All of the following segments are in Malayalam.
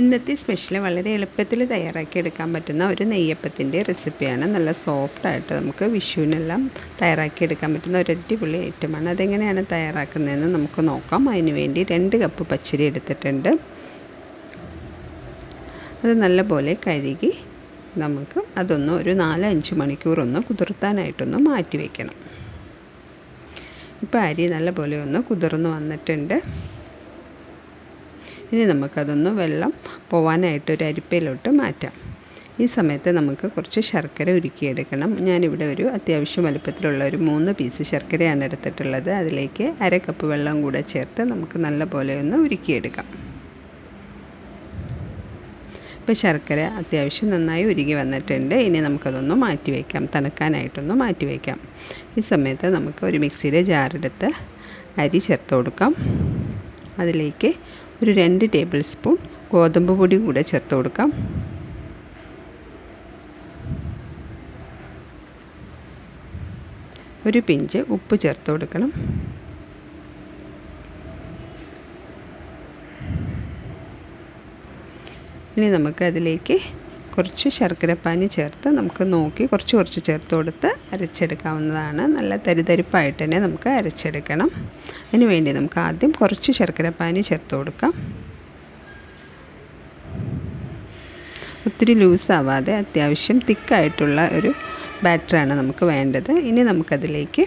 ഇന്നത്തെ സ്പെഷ്യൽ വളരെ എളുപ്പത്തിൽ തയ്യാറാക്കി എടുക്കാൻ പറ്റുന്ന ഒരു നെയ്യപ്പത്തിന്റെ റെസിപ്പിയാണ്. നല്ല സോഫ്റ്റായിട്ട് നമുക്ക് വിഷുവിനെല്ലാം തയ്യാറാക്കി എടുക്കാൻ പറ്റുന്ന ഒരു അടിപൊളി ഐറ്റമാണ്. അതെങ്ങനെയാണ് തയ്യാറാക്കുന്നതെന്ന് നമുക്ക് നോക്കാം. അതിന് വേണ്ടി രണ്ട് കപ്പ് പച്ചരി എടുത്തിട്ടുണ്ട്. അത് നല്ലപോലെ കഴുകി നമുക്ക് അതൊന്ന് ഒരു നാലഞ്ച് മണിക്കൂറൊന്ന് കുതിർത്താനായിട്ടൊന്ന് മാറ്റി വയ്ക്കണം ഇപ്പോൾ അരി നല്ലപോലെ ഒന്ന് കുതിർന്ന് വന്നിട്ടുണ്ട്. ഇനി നമുക്കതൊന്ന് വെള്ളം പോവാനായിട്ട് ഒരു അരിപ്പയിലോട്ട് മാറ്റാം. ഈ സമയത്ത് നമുക്ക് കുറച്ച് ശർക്കര ഉരുക്കിയെടുക്കണം. ഞാനിവിടെ ഒരു അത്യാവശ്യം വലുപ്പത്തിലുള്ള ഒരു മൂന്ന് പീസ് ശർക്കരയാണ് എടുത്തിട്ടുള്ളത്. അതിലേക്ക് അര കപ്പ് വെള്ളം കൂടെ ചേർത്ത് നമുക്ക് നല്ല പോലെ ഒന്ന് ഉരുക്കിയെടുക്കാം. ഇപ്പോൾ ശർക്കര അത്യാവശ്യം നന്നായി ഉരുകി വന്നിട്ടുണ്ട്. ഇനി നമുക്കതൊന്ന് മാറ്റി വയ്ക്കാം. തണുക്കാനായിട്ടൊന്ന് മാറ്റി വയ്ക്കാം. ഈ സമയത്ത് നമുക്ക് ഒരു മിക്സിയുടെ ജാറെടുത്ത് അരി ചേർത്ത് കൊടുക്കാം. അതിലേക്ക് ഒരു രണ്ട് ടേബിൾ സ്പൂൺ ഗോതമ്പ് പൊടി കൂടെ ചേർത്ത് കൊടുക്കാം. ഒരു പിഞ്ച് ഉപ്പ് ചേർത്ത് കൊടുക്കണം. ഇനി നമുക്ക് അതിലേക്ക് കുറച്ച് ശർക്കരപ്പാനി ചേർത്ത് നമുക്ക് നോക്കി കുറച്ച് കുറച്ച് ചേർത്ത് കൊടുത്ത് അരച്ചെടുക്കാവുന്നതാണ്. നല്ല തരിതരിപ്പായിട്ട് തന്നെ നമുക്ക് അരച്ചെടുക്കണം. അതിന് വേണ്ടി നമുക്ക് ആദ്യം കുറച്ച് ശർക്കരപ്പാനി ചേർത്ത് കൊടുക്കാം. ഒത്തിരി ലൂസാവാതെ അത്യാവശ്യം തിക്കായിട്ടുള്ള ഒരു ബാറ്ററാണ് നമുക്ക് വേണ്ടത്. ഇനി നമുക്കതിലേക്ക്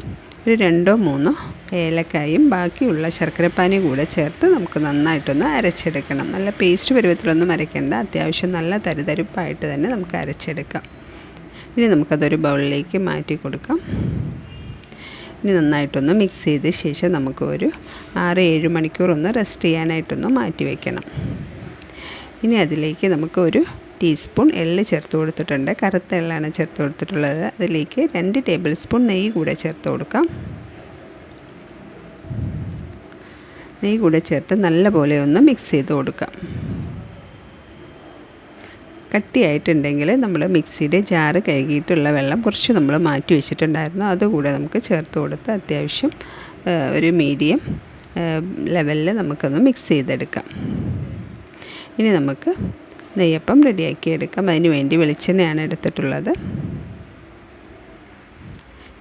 ഒരു രണ്ടോ മൂന്നോ ഏലക്കായും ബാക്കിയുള്ള ശർക്കരപ്പാനി കൂടെ ചേർത്ത് നമുക്ക് നന്നായിട്ടൊന്ന് അരച്ചെടുക്കണം. നല്ല പേസ്റ്റ് പരുവത്തിലൊന്നും അരയ്ക്കേണ്ട. അത്യാവശ്യം നല്ല തരിതരിപ്പായിട്ട് തന്നെ നമുക്ക് അരച്ചെടുക്കാം. ഇനി നമുക്കതൊരു ബൗളിലേക്ക് മാറ്റി കൊടുക്കാം. ഇനി നന്നായിട്ടൊന്ന് മിക്സ് ചെയ്ത ശേഷം നമുക്ക് ഒരു ആറ് ഏഴ് മണിക്കൂർ ഒന്ന് റെസ്റ്റ് ചെയ്യാനായിട്ടൊന്ന് മാറ്റി വയ്ക്കണം ഇനി അതിലേക്ക് നമുക്ക് ഒരു ടീസ്പൂൺ എള്ള് ചേർത്ത് കൊടുത്തിട്ടുണ്ട്. കറുത്ത എള്ളാണ് ചേർത്ത് കൊടുത്തിട്ടുള്ളത്. അതിലേക്ക് രണ്ട് ടേബിൾ സ്പൂൺ നെയ്യ് കൂടെ ചേർത്ത് കൊടുക്കാം. നെയ്യ് കൂടെ ചേർത്ത് നല്ലപോലെ ഒന്ന് മിക്സ് ചെയ്ത് കൊടുക്കാം. കട്ടിയായിട്ടുണ്ടെങ്കിൽ നമ്മൾ മിക്സിയുടെ ജാറ് കഴുകിയിട്ടുള്ള വെള്ളം കുറച്ച് നമ്മൾ മാറ്റി വെച്ചിട്ടുണ്ടായിരുന്നു. അതുകൂടെ നമുക്ക് ചേർത്ത് കൊടുത്ത് അത്യാവശ്യം ഒരു മീഡിയം ലെവലിൽ നമുക്കൊന്ന് മിക്സ് ചെയ്തെടുക്കാം. ഇനി നമുക്ക് നെയ്യപ്പം റെഡിയാക്കി എടുക്കാം. അതിന് വേണ്ടി വെളിച്ചെണ്ണയാണ് എടുത്തിട്ടുള്ളത്.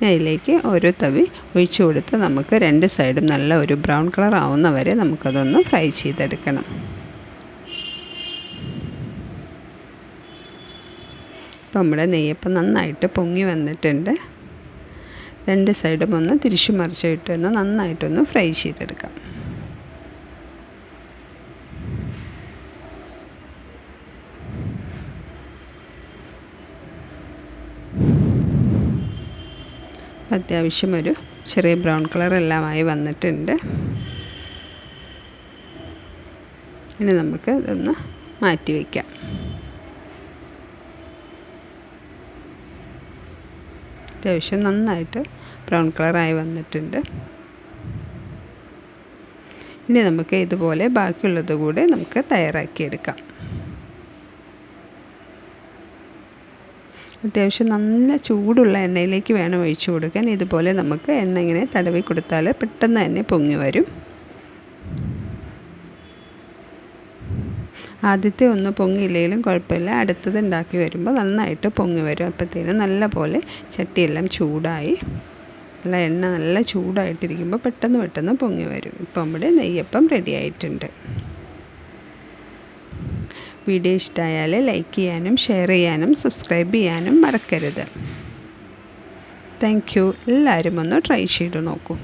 അതിലേക്ക് ഓരോ തവി ഒഴിച്ചു കൊടുത്ത് നമുക്ക് രണ്ട് സൈഡും നല്ല ഒരു ബ്രൗൺ കളർ ആവുന്ന വരെ നമുക്കതൊന്ന് ഫ്രൈ ചെയ്തെടുക്കണം. ഇപ്പം നമ്മുടെ നെയ്യപ്പം നന്നായിട്ട് പൊങ്ങി വന്നിട്ടുണ്ട്. രണ്ട് സൈഡും ഒന്ന് തിരിച്ചു മറിച്ചിട്ടൊന്ന് നന്നായിട്ടൊന്ന് ഫ്രൈ ചെയ്തെടുക്കാം. അത്യാവശ്യം ഒരു ചെറിയ ബ്രൗൺ കളർ എല്ലാമായി വന്നിട്ടുണ്ട്. ഇനി നമുക്ക് ഇതൊന്ന് മാറ്റി വയ്ക്കാം അത്യാവശ്യം നന്നായിട്ട് ബ്രൗൺ കളറായി വന്നിട്ടുണ്ട്. ഇനി നമുക്ക് ഇതുപോലെ ബാക്കിയുള്ളത് കൂടെ നമുക്ക് തയ്യാറാക്കിയെടുക്കാം. അത്യാവശ്യം നല്ല ചൂടുള്ള എണ്ണയിലേക്ക് വേണം ഒഴിച്ചു കൊടുക്കാൻ. ഇതുപോലെ നമുക്ക് എണ്ണ ഇങ്ങനെ തടവി കൊടുത്താൽ പെട്ടെന്ന് തന്നെ പൊങ്ങി വരും. ആദ്യത്തെ ഒന്ന് പൊങ്ങിയില്ലെങ്കിലും കുഴപ്പമില്ല. അടുത്തത് ഉണ്ടാക്കി വരുമ്പോൾ നന്നായിട്ട് പൊങ്ങി വരും. അപ്പോഴത്തേനും നല്ല പോലെ ചട്ടിയെല്ലാം ചൂടായി. നല്ല എണ്ണ നല്ല ചൂടായിട്ടിരിക്കുമ്പോൾ പെട്ടെന്ന് പെട്ടെന്ന് പൊങ്ങി വരും. ഇപ്പം ഇവിടെ നെയ്യപ്പം റെഡി ആയിട്ടുണ്ട്. വീഡിയോ ഇഷ്ടമായാൽ ലൈക്ക് ചെയ്യാനും ഷെയർ ചെയ്യാനും സബ്സ്ക്രൈബ് ചെയ്യാനും മറക്കരുത്. താങ്ക് യു എല്ലാവരും ഒന്ന് ട്രൈ ചെയ്ത് നോക്കൂ.